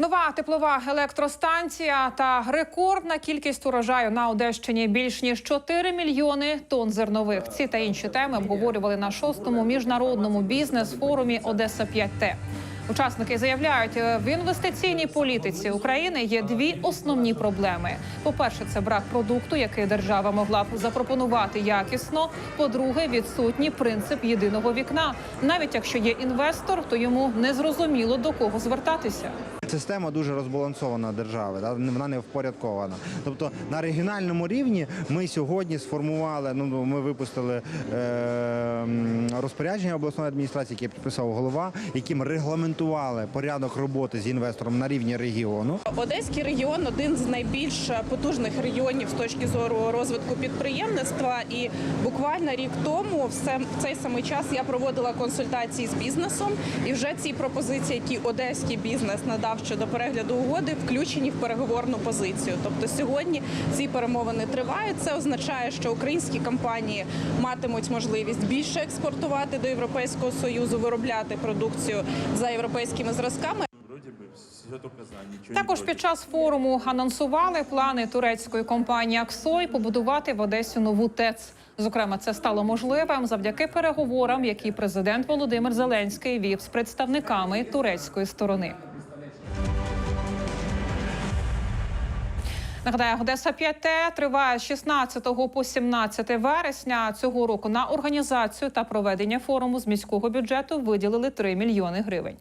Нова теплова електростанція та рекордна кількість урожаю на Одещині більш ніж 4 мільйони тонн зернових. Ці та інші теми обговорювали на шостому міжнародному бізнес-форумі Одеса 5Т. Учасники заявляють, е, в інвестиційній політиці України є дві основні проблеми: по-перше, це брак продукту, який держава могла б запропонувати якісно. По-друге, відсутній принцип єдиного вікна. Навіть якщо є інвестор, то йому не зрозуміло до кого звертатися. Система дуже розбалансована держави, вона не впорядкована. Тобто на регіональному рівні ми сьогодні сформували. Ну ми випустили е, розпорядження обласної адміністрації, яке підписав голова, яким регламентували порядок роботи з інвестором на рівні регіону. Одеський регіон один з найбільш потужних регіонів з точки зору розвитку підприємництва. І буквально рік тому, в цей самий час я проводила консультації з бізнесом, і вже ці пропозиції, які одеський бізнес надав щодо перегляду угоди, включені в переговорну позицію. Тобто сьогодні ці перемовини тривають. Це означає, що українські компанії матимуть можливість більше експортувати до Європейського союзу, виробляти продукцію за європейськими зразками. Також під час форуму анонсували плани турецької компанії Аксой побудувати в Одесі нову ТЕЦ. Зокрема, це стало можливим завдяки переговорам, які президент Володимир Зеленський вів з представниками турецької сторони. Нагадаю, Одеса 5Т триває з 16 по 17 вересня цього року. На організацію та проведення форуму з міського бюджету виділили 3 мільйони гривень.